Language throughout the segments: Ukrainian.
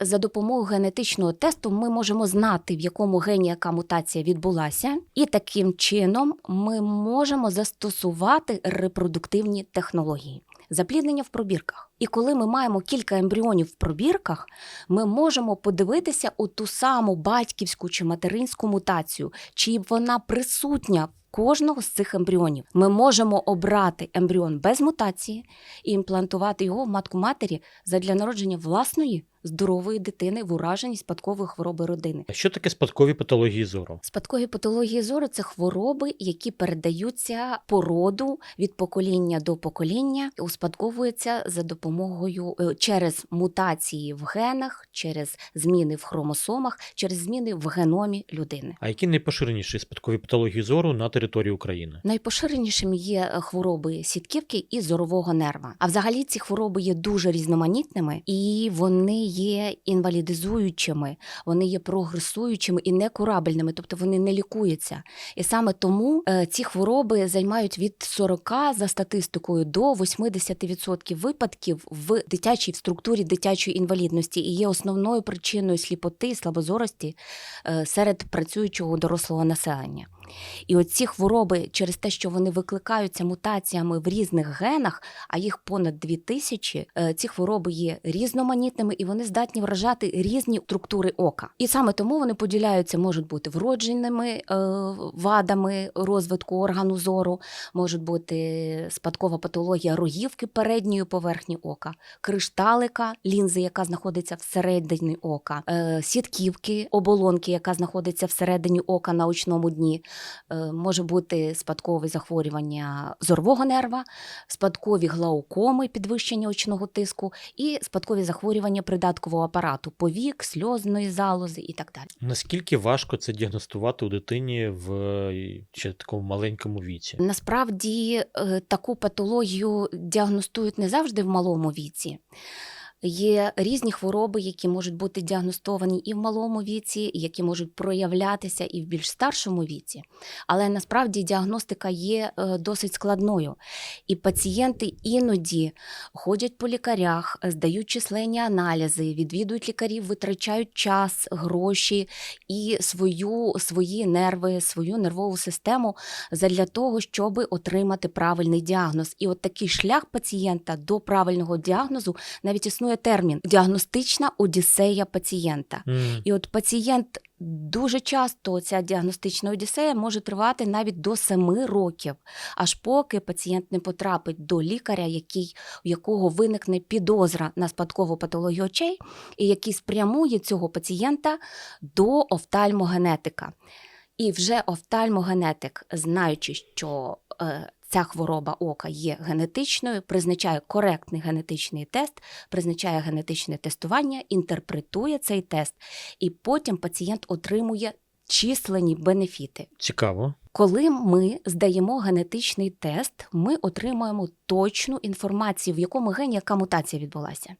За допомогою генетичного тесту ми можемо знати, в якому гені яка мутація відбулася, і таким чином ми можемо застосувати репродуктивні технології. Запліднення в пробірках. І коли ми маємо кілька ембріонів в пробірках, ми можемо подивитися у ту саму батьківську чи материнську мутацію, чи вона присутня кожного з цих ембріонів. Ми можемо обрати ембріон без мутації і імплантувати його в матку матері задля народження власної здорової дитини в ураженні спадкової хвороби родини. А Що таке спадкові патології зору? Спадкові патології зору це хвороби, які передаються по роду від покоління до покоління, успадковуються за допомогою е, через мутації в генах, через зміни в хромосомах, через зміни в геномі людини. А які найпоширеніші спадкові патології зору на території України? Найпоширенішими є е, хвороби сітківки і зорового нерва. А взагалі ці хвороби є дуже різноманітними і вони є інвалідизуючими, вони є прогресуючими і некурабельними, тобто вони не лікуються. І саме тому е, ці хвороби займають від 40 за статистикою до 80% випадків в дитячій в структурі дитячої інвалідності і є основною причиною сліпоти, слабозорості е, серед працюючого дорослого населення. І оці хвороби через те, що вони викликаються мутаціями в різних генах, а їх понад дві тисячі, е, ці хвороби є різноманітними і вони здатні вражати різні структури ока. І саме тому вони поділяються, можуть бути вродженими е, вадами розвитку органу зору, можуть бути спадкова патологія рогівки передньої поверхні ока, кришталика, лінзи, яка знаходиться всередині ока, е, сітківки, оболонки, яка знаходиться всередині ока на очному дні. Е, може бути спадкове захворювання зорового нерва, спадкові глаукоми, підвищення очного тиску і спадкові захворювання придаткового апарату, повік, сльозної залози і так далі. Наскільки важко це діагностувати у дитині в е, ще такому маленькому віці? Насправді е, таку патологію діагностують не завжди в малому віці. Є різні хвороби, які можуть бути діагностовані і в малому віці, які можуть проявлятися і в більш старшому віці. Але насправді діагностика є е, досить складною. І пацієнти іноді ходять по лікарях, здають численні аналізи, відвідують лікарів, витрачають час, гроші і свою, свої нерви, свою нервову систему задля того, щоб отримати правильний діагноз. І от такий шлях пацієнта до правильного діагнозу навіть існує термін діагностична одіссея пацієнта. М. І от пацієнт дуже часто ця діагностична одіссея може тривати навіть до 7 років, аж поки пацієнт не потрапить до лікаря, який, у якого виникне підозра на спадкову патологію очей, і який спрямує цього пацієнта до офтальмогенетика. І вже офтальмогенетик, знаючи, що е, ця хвороба ока є генетичною, призначає коректний генетичний тест, призначає генетичне тестування, інтерпретує цей тест, і потім пацієнт отримує численні бенефіти. Цікаво. Коли ми здаємо генетичний тест, ми отримуємо точну інформацію, в якому гені яка мутація відбулася.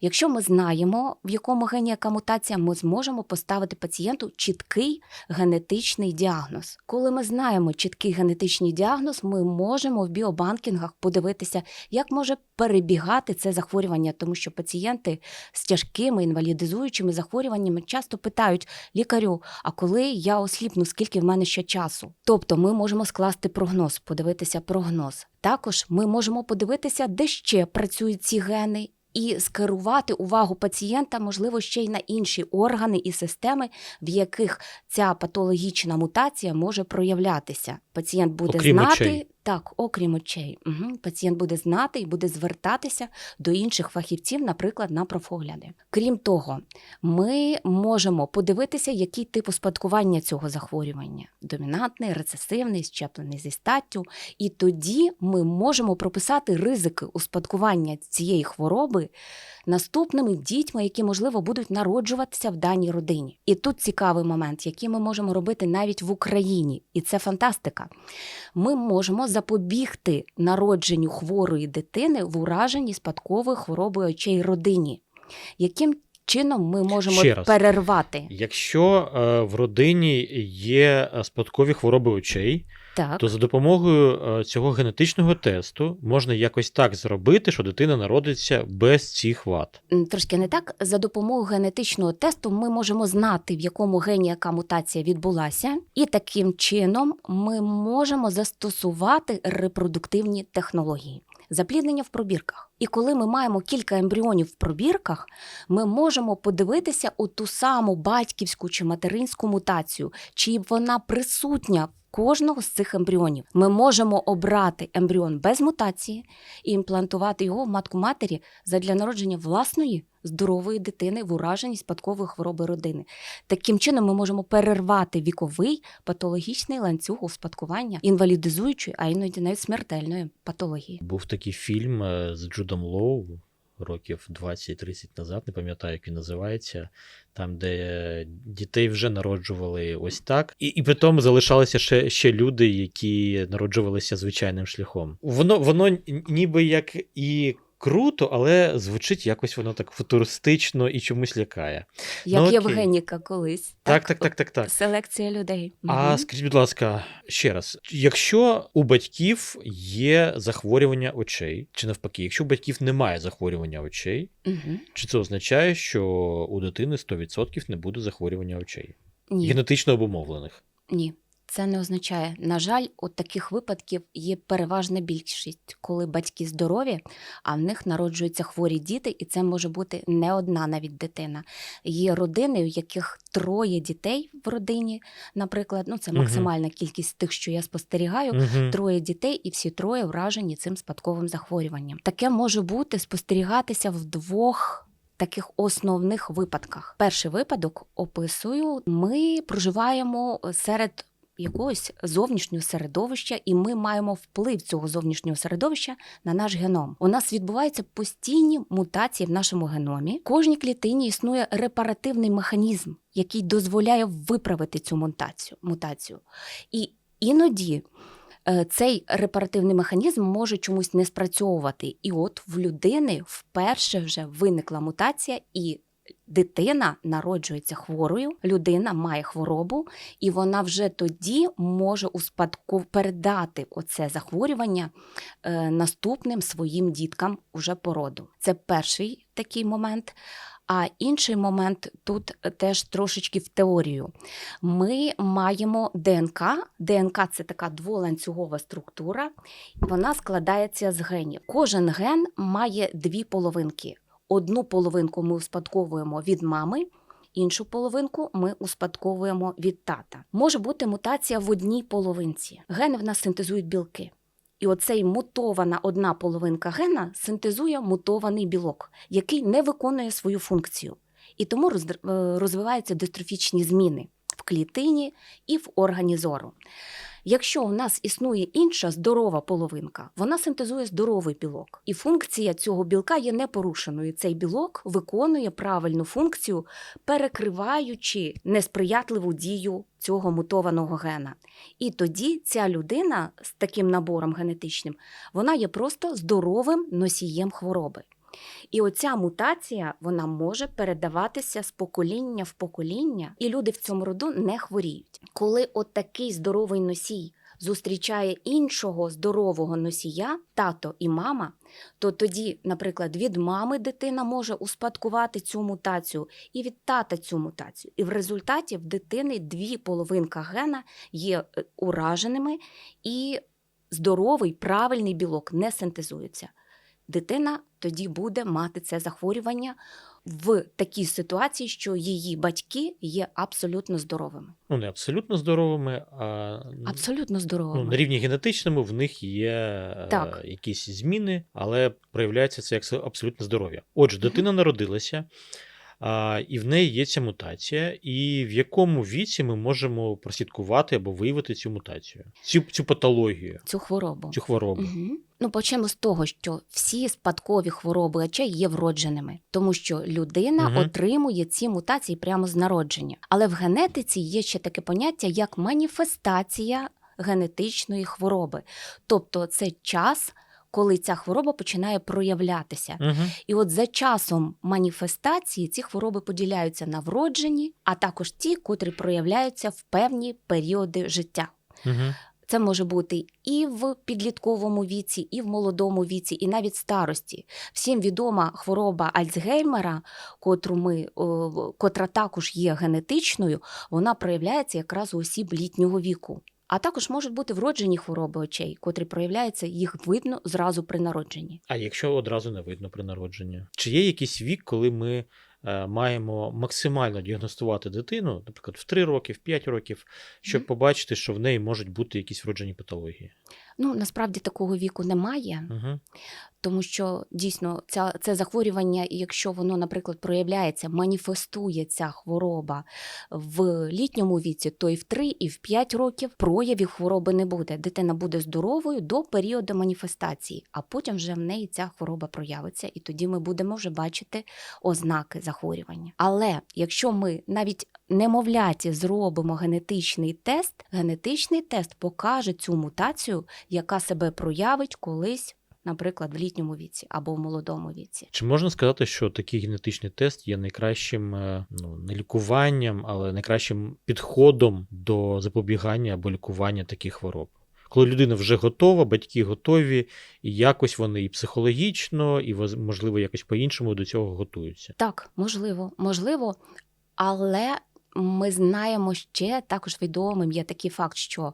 Якщо ми знаємо, в якому гені яка мутація, ми зможемо поставити пацієнту чіткий генетичний діагноз. Коли ми знаємо чіткий генетичний діагноз, ми можемо в біобанкінгах подивитися, як може перебігати це захворювання, тому що пацієнти з тяжкими інвалідизуючими захворюваннями часто питають лікарю: а коли я осліпну, скільки в мене ще часу? Тобто ми можемо скласти прогноз, подивитися прогноз. Також ми можемо подивитися, де ще працюють ці гени. І скерувати увагу пацієнта, можливо, ще й на інші органи і системи, в яких ця патологічна мутація може проявлятися. Пацієнт буде Окрім знати очей. Так, окрім очей. Угу. Пацієнт буде знати і буде звертатися до інших фахівців, наприклад, на профогляди. Крім того, ми можемо подивитися, який тип успадкування цього захворювання: домінантний, рецесивний, щеплений зі статтю. І тоді ми можемо прописати ризики успадкування цієї хвороби наступними дітьми, які, можливо, будуть народжуватися в даній родині. І тут цікавий момент, який ми можемо робити навіть в Україні, і це фантастика. Ми можемо запобігти народженню хворої дитини в ураженні спадковою хворобою очей родині. Яким чином ми можемо Ще раз. перервати? Якщо е, в родині є е, спадкові хвороби очей, Так. то за допомогою е, цього генетичного тесту можна якось так зробити, що дитина народиться без цих вад. Трошки не так. За допомогою генетичного тесту ми можемо знати, в якому гені яка мутація відбулася, і таким чином ми можемо застосувати репродуктивні технології. Запліднення в пробірках. І коли ми маємо кілька ембріонів в пробірках, ми можемо подивитися у ту саму батьківську чи материнську мутацію, чи вона присутня кожного з цих ембріонів. Ми можемо обрати ембріон без мутації і імплантувати його в матку матері задля народження власної здорової дитини в ураженні спадкової хвороби родини. Таким чином ми можемо перервати віковий патологічний ланцюг успадкування інвалідизуючої, а іноді навіть смертельної патології. Був такий фільм е, з Джудом Лоу років 20-30 назад, не пам'ятаю, як він називається. Там, де дітей вже народжували ось так, і, і при тому залишалися ще, ще люди, які народжувалися звичайним шляхом. Воно, воно ніби як і круто, але звучить якось воно так футуристично і чомусь лякає. Як Ну. Євгеніка колись. Так, так, так, так, так. Селекція людей. А скажіть, будь ласка, ще раз: якщо у батьків є захворювання очей, чи навпаки, якщо у батьків немає захворювання очей, Мгм. чи це означає, що у дитини 100% не буде захворювання очей? Ні. Генетично обумовлених. Ні, це не означає. На жаль, от таких випадків є переважна більшість, коли батьки здорові, а в них народжуються хворі діти, і це може бути не одна навіть дитина. Є родини, у яких троє дітей в родині, наприклад, ну це максимальна кількість тих, що я спостерігаю. Угу. Троє дітей, і всі троє вражені цим спадковим захворюванням. Таке може бути спостерігатися в двох. Таких основних випадках. Перший випадок описую: ми проживаємо серед якогось зовнішнього середовища, і ми маємо вплив цього зовнішнього середовища на наш геном. У нас відбуваються постійні мутації в нашому геномі. Кожній клітині існує репаративний механізм, який дозволяє виправити цю мутацію. мутацію. І іноді е, цей репаративний механізм може чомусь не спрацьовувати. І от в людини вперше вже виникла мутація, і дитина народжується хворою, людина має хворобу, і вона вже тоді може успадков передати оце захворювання е, наступним своїм діткам уже по роду. Це перший такий момент. А інший момент тут теж трошечки в теорію. Ми маємо ДНК. ДНК це така дволанцюгова структура, вона складається з генів. Кожен ген має дві половинки. Одну половинку ми успадковуємо від мами, іншу половинку ми успадковуємо від тата. Може бути мутація в одній половинці. Гени в нас синтезують білки. І оцей мутована одна половинка гена синтезує мутований білок, який не виконує свою функцію. І тому е, розвиваються дистрофічні зміни в клітині і в органі зору. Якщо у нас існує інша здорова половинка, вона синтезує здоровий білок, і функція цього білка є непорушеною. Цей білок виконує правильну функцію, перекриваючи несприятливу дію цього мутованого гена. І тоді ця людина з таким набором генетичним вона є просто здоровим носієм хвороби. І оця мутація вона може передаватися з покоління в покоління, і люди в цьому роду не хворіють. Коли от такий здоровий носій зустрічає іншого здорового носія, тато і мама, то тоді, наприклад, від мами дитина може успадкувати цю мутацію, і від тата цю мутацію. І в результаті в дитини дві половинка гена є е, ураженими, і здоровий правильний білок не синтезується. Дитина тоді буде мати це захворювання в такій ситуації, що її батьки є абсолютно здоровими. Ну, не абсолютно здоровими, а Абсолютно ну, на рівні генетичному в них є е, Так. якісь зміни, але проявляється це як абсолютно здоров'я. Отже, дитина народилася. А, і в неї є ця мутація, і в якому віці ми можемо прослідкувати або виявити цю мутацію, цю, цю патологію, Цю хворобу. цю хворобу. Угу. Ну, почнемо з того, що всі спадкові хвороби очей є вродженими, тому що людина Мгм. отримує ці мутації прямо з народження. Але в генетиці є ще таке поняття як маніфестація генетичної хвороби. Тобто це час, коли ця хвороба починає проявлятися. Угу. І от за часом маніфестації ці хвороби поділяються на вроджені, а також ті, котрі проявляються в певні періоди життя. Угу. Це може бути і в підлітковому віці, і в молодому віці, і навіть старості. Всім відома хвороба Альцгеймера, котру ми, котра також є генетичною, вона проявляється якраз у осіб літнього віку. А також можуть бути вроджені хвороби очей, котрі проявляються, їх видно зразу при народженні. А якщо одразу не видно при народженні? Чи є якийсь вік, коли ми е, маємо максимально діагностувати дитину, наприклад, в 3 роки, в 5 років, щоб Мгм. побачити, що в неї можуть бути якісь вроджені патології? Ну насправді такого віку немає. Угу. Тому що дійсно ця, це захворювання, і якщо воно, наприклад, проявляється, маніфестує ця хвороба в літньому віці, то і в 3, і в 5 років проявів хвороби не буде. Дитина буде здоровою до періоду маніфестації, а потім вже в неї ця хвороба проявиться, і тоді ми будемо вже бачити ознаки захворювання. Але якщо ми навіть немовляті зробимо генетичний тест, генетичний тест покаже цю мутацію, яка себе проявить колись наприклад, в літньому віці або в молодому віці. Чи можна сказати, що такий генетичний тест є найкращим е, ну, не лікуванням, але найкращим підходом до запобігання або лікування таких хвороб? Коли людина вже готова, батьки готові, і якось вони і психологічно, і можливо якось по-іншому до цього готуються. Так, можливо, можливо, але ми знаємо ще також відомим є такий факт, що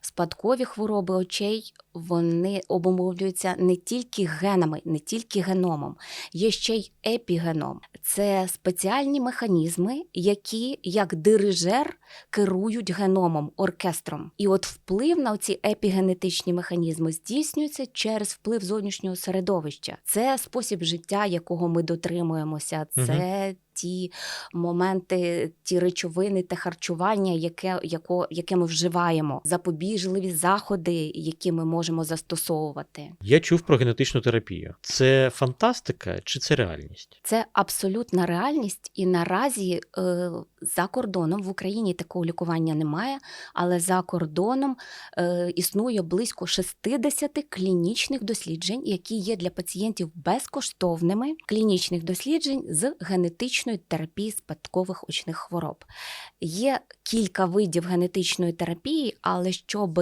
спадкові хвороби очей вони обумовлюються не тільки генами, не тільки геномом, є ще й епігеном. Це спеціальні механізми, які як дирижер керують геномом, оркестром. І от вплив на ці епігенетичні механізми здійснюється через вплив зовнішнього середовища. Це спосіб життя, якого ми дотримуємося. Це ті моменти, ті речовини та харчування, яке, яко, яке ми вживаємо, запобіжливі заходи, які ми можемо застосовувати. Я чув про генетичну терапію. Це фантастика чи це реальність? Це абсолютна реальність, і наразі е, за кордоном в Україні такого лікування немає, але за кордоном е, існує близько 60 клінічних досліджень, які є для пацієнтів безкоштовними клінічних досліджень з генетичної терапії спадкових очних хвороб. Є кілька видів генетичної терапії, але щоб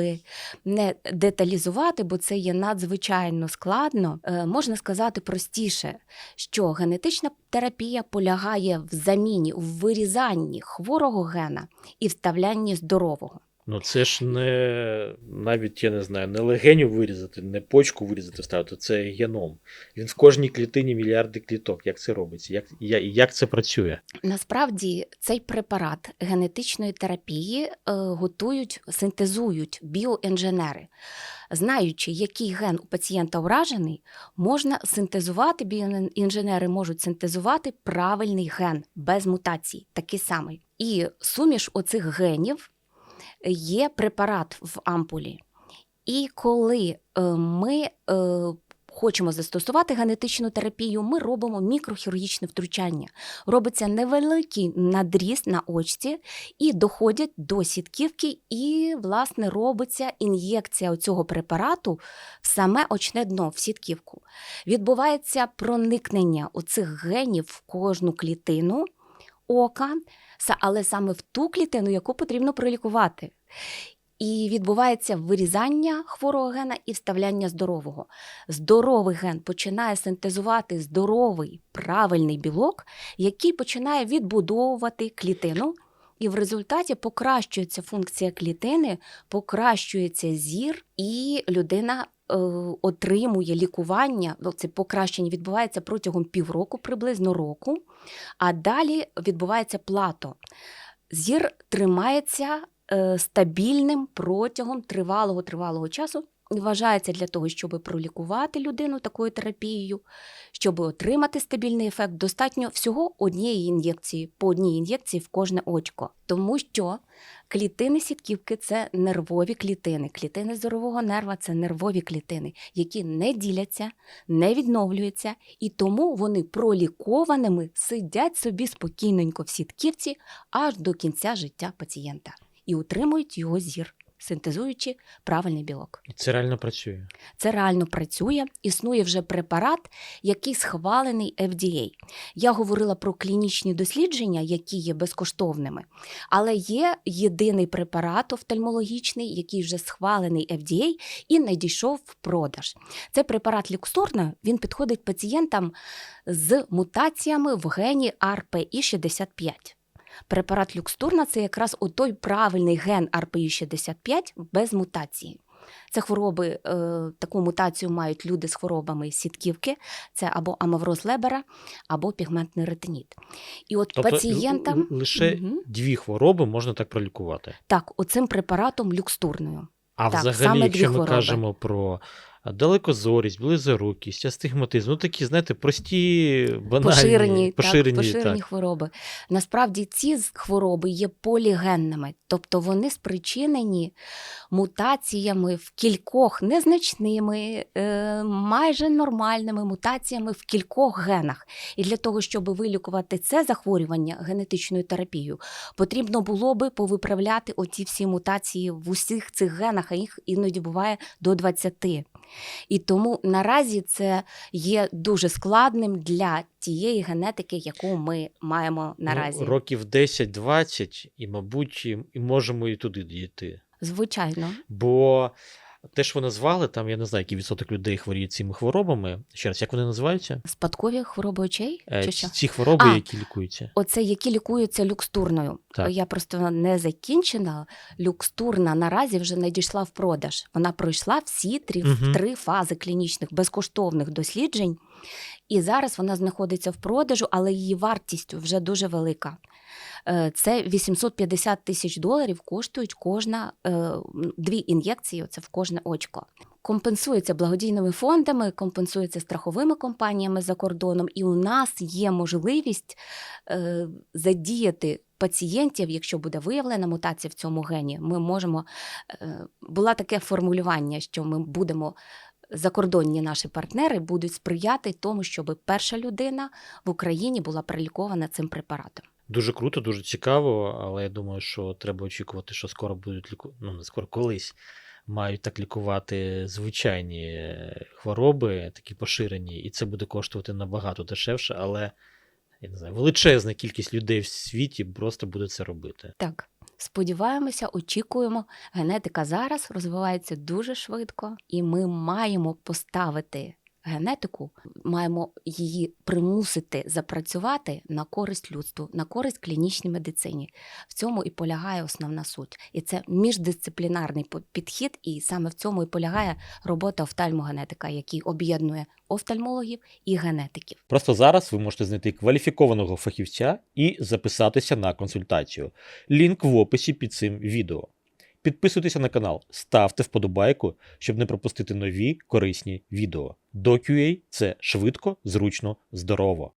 не деталізувати, бо це є надзвичайно складно, е, можна сказати простіше, що генетична терапія полягає в заміні, в вирізанні хворого гена і вставлянні здорового. Ну це ж не навіть я не знаю, не легеню вирізати, не почку вирізати, ставити. Це геном. Він в кожній клітині мільярди кліток. Як це робиться? Як, як це працює? Насправді цей препарат генетичної терапії е, готують, синтезують біоінженери. Знаючи, який ген у пацієнта уражений, можна синтезувати, біоінженери можуть синтезувати правильний ген без мутацій, такий самий. І суміш оцих генів є препарат в ампулі. І коли е, ми е, хочемо застосувати генетичну терапію, ми робимо мікрохірургічне втручання. Робиться невеликий надріз на очці і доходять до сітківки, і, власне, робиться ін'єкція цього препарату в саме очне дно, в сітківку. Відбувається проникнення оцих генів в кожну клітину ока, але саме в ту клітину, яку потрібно пролікувати. І відбувається вирізання хворого гена і вставляння здорового. Здоровий ген починає синтезувати здоровий правильний білок, який починає відбудовувати клітину. І в результаті покращується функція клітини, покращується зір, і людина отримує лікування. Ну, Це покращення відбувається протягом півроку, приблизно року, а далі відбувається плато. Зір тримається е, стабільним протягом тривалого тривалого часу. Вважається для того, щоб пролікувати людину такою терапією, щоб отримати стабільний ефект, достатньо всього однієї ін'єкції, по одній ін'єкції в кожне очко. Тому що клітини сітківки це нервові клітини. Клітини зорового нерва це нервові клітини, які не діляться, не відновлюються, і тому вони пролікованими сидять собі спокійненько в сітківці аж до кінця життя пацієнта і утримують його зір синтезуючи правильний білок. І це реально працює. Це реально працює. Існує вже препарат, який схвалений FDA. Я говорила про клінічні дослідження, які є безкоштовними, але є єдиний препарат офтальмологічний, який вже схвалений FDA і надійшов в продаж. Це препарат Люксорна. Він підходить пацієнтам з мутаціями в гені RPI65. Препарат Люкстурна це якраз у той правильний ген RPI65 без мутації. Це хвороби, е, таку мутацію мають люди з хворобами сітківки, це або амавроз Лебера, або пігментний ретиніт. І от Тобто пацієнтам лише Мгм. дві хвороби можна так пролікувати. так, оцим препаратом люкстурною. А Так, взагалі, саме якщо ми хвороби. кажемо про далекозорість, близорукість, астигматизм, ну такі, знаєте, прості, банальні, поширені, поширені, так, поширені хвороби. Насправді ці хвороби є полігенними, тобто вони спричинені мутаціями в кількох незначними, е, майже нормальними мутаціями в кількох генах. І для того, щоб вилікувати це захворювання генетичною терапією, потрібно було би повиправляти оці всі мутації в усіх цих генах, а їх іноді буває до 20. І тому наразі це є дуже складним для тієї генетики, яку ми маємо наразі. Ну, років 10-20, і, мабуть, і, і можемо і туди дійти. Звичайно, Бо те, що ви назвали, там я не знаю, який відсоток людей хворіють цими хворобами. Ще раз, як вони називаються? спадкові хвороби очей Е, чи що? Ці хвороби, А. які лікуються. Оце які лікуються люкстурною. Так. Я просто не закінчена. Люкстурна наразі вже надійшла в продаж. Вона пройшла всі три, угу. три фази клінічних безкоштовних досліджень, і зараз вона знаходиться в продажу, але її вартість вже дуже велика. Е, Це 850 тисяч доларів коштують кожна е, дві ін'єкції. Це в кожне очко. Компенсується благодійними фондами, компенсується страховими компаніями за кордоном, і у нас є можливість е, задіяти пацієнтів, якщо буде виявлена мутація в цьому гені. Ми можемо було таке формулювання, що ми будемо. Закордонні наші партнери будуть сприяти тому, щоб перша людина в Україні була прилікована цим препаратом. Дуже круто, дуже цікаво, але я думаю, що треба очікувати, що скоро будуть ліку... ну, не скоро колись мають так лікувати звичайні е, хвороби, такі поширені, і це буде коштувати набагато дешевше, але я не знаю, величезна кількість людей в світі просто буде це робити. Так, сподіваємося, очікуємо. Генетика зараз розвивається дуже швидко, і ми маємо поставити генетику, маємо її примусити запрацювати на користь людству, на користь клінічній медицині. В цьому і полягає основна суть. І це міждисциплінарний підхід, і саме в цьому і полягає робота офтальмогенетика, який об'єднує офтальмологів і генетиків. Просто зараз ви можете знайти кваліфікованого фахівця і записатися на консультацію. Лінк в описі під цим відео. Підписуйтеся на канал, ставте вподобайку, щоб не пропустити нові корисні відео. DoQA – це швидко, зручно, здорово.